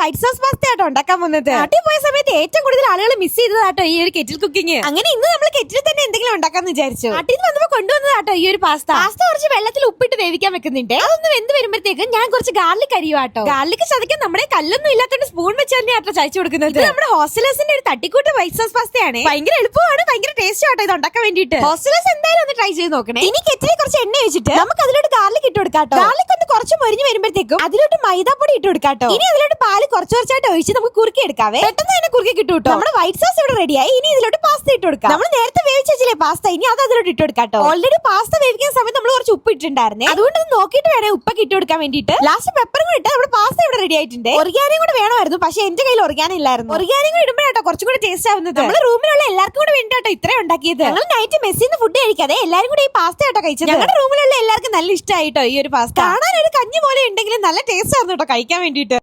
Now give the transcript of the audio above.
White sauce pasta ആട്ടോ ഉണ്ടാക്കാൻ പോകുന്നത് നാട്ടിൽ പോയ സമയത്ത് ഏറ്റവും കൂടുതൽ ആളുകൾ മിസ് ചെയ്തതാട്ടോ ഈ ഒരു കെറ്റിൽ കുക്കിംഗ് അങ്ങനെ ഇന്ന് നമ്മൾ കെറ്റിൽ തന്നെ എന്തെങ്കിലും ഉണ്ടാക്കാന്ന് വിചാരിച്ചു. നാട്ടിൽ നിന്ന് വന്നപ്പോ കൊണ്ടുവന്നതാട്ടോ ഈ ഒരു പാസ്ത പാസ്ത കുറച്ച് വെള്ളത്തിൽ ഉപ്പിട്ട് വേവിക്കാൻ വെക്കുന്നുണ്ട്. അതൊന്ന് വെന്ത് വരുമ്പോഴത്തേക്ക് ഞാൻ കുറച്ച് ഗാർലിക് അരിയുവാട്ടോ ഗാർലിക് ചതയ്ക്കാൻ നമ്മുടെ കല്ലൊന്നും ഇല്ലാത്തോണ്ട് സ്പൂൺ വെച്ച് തന്നെ ആട്ടോ ചതച്ചു കൊടുക്കുന്നത്. നമ്മുടെ ഹോസ്റ്റലേഴ്സിന്റെ ഒരു തട്ടിക്കൂട്ട് വൈറ്റ് സോസ് പാസ്തയാണ് ഭയങ്കര എളുപ്പമാണ് ഭയങ്കര ടേസ്റ്റ് ആട്ടോ ഇത് ഉണ്ടാക്കാൻ വേണ്ടിട്ട് ഹോസ്റ്റലേഴ്സ് എന്തായാലും ഒന്ന് ട്രൈ ചെയ്ത് നോക്കണേ. ഇനി കെറ്റിലെ കുറച്ച് എണ്ണ വെച്ചിട്ട് നമുക്ക് അതിലോട്ട് ഗാർലിക് ഇട്ട് കൊടുക്കാട്ടോ ഗാർലിക് കുറച്ച് മൊരിഞ്ഞ് വരുമ്പോഴത്തേക്കും അതിലോട്ട് മൈദാപ്പൊടി ഇട്ട് കൊടുക്കാട്ടോ ഇനി അതിലോട്ട് പാൽ കുറച്ച് കുറച്ചായിട്ട് ഒഴിച്ച് നമുക്ക് കുറുക്കി എടുക്കാവേ. പെട്ടെന്ന് തന്നെ കുറുക്കി കിട്ടും കേട്ടോ. നമ്മുടെ വൈറ്റ് സോസ് ഇവിടെ റെഡിയായി ഇനി ഇതിലോട്ട് പാസ്ത ഇട്ട് കൊടുക്കാം. നമ്മൾ നേരത്തെ വേവിച്ച് വെച്ചില്ലേ പാസ്ത ഇനി അത് അതിലോട്ട് ഇട്ട് കൊടുക്കാട്ടോ ഓൾറെഡി പാസ്ത വേവിക്കുന്ന സമയത്ത് നമ്മൾ കുറച്ച് ഉപ്പ് ഇട്ടിട്ടുണ്ടായിരുന്നേ. അതുകൊണ്ട് നോക്കിയിട്ട് വേണേ ഉപ്പൊക്കെ ഇട്ട് കൊടുക്കാൻ വേണ്ടിയിട്ട്. ലാസ്റ്റ് പെപ്പറും കൂടി ഇട്ട് നമ്മുടെ പാസ്ത ഇവിടെ റെഡി ആയിട്ടുണ്ട്. ഒറിയാനും കൂടെ വേണമായിരുന്നു. പക്ഷെ എന്റെ കയ്യിൽ ഒറിയാനും ഇല്ലായിരുന്നു. ഒറിയാനും കൂടി കുറച്ചും ടേസ്റ്റ് ആവുന്നത്. നമ്മുടെ റൂമിലുള്ള എല്ലാവർക്കും കൂടി വേണ്ടിട്ടോ ഇത്രയും ഉണ്ടാക്കിയത്. നൈറ്റ് മെസ്സിന്ന് ഫുഡ് കഴിക്കാതെ എല്ലാരും കൂടി ഈ പാസ്ത ആട്ടോ കഴിച്ചത്. ഞങ്ങളുടെ റൂമിലുള്ള എല്ലാവർക്കും നല്ല ഇഷ്ടമായിട്ടോ ഈ ഒരു പാസ്ത കാണാൻ ഒരു കഞ്ഞി പോലെ ഉണ്ടെങ്കിലും നല്ല ടേസ്റ്റ് ആയിരുന്നു കേട്ടോ കഴിക്കാൻ വേണ്ടിയിട്ട്.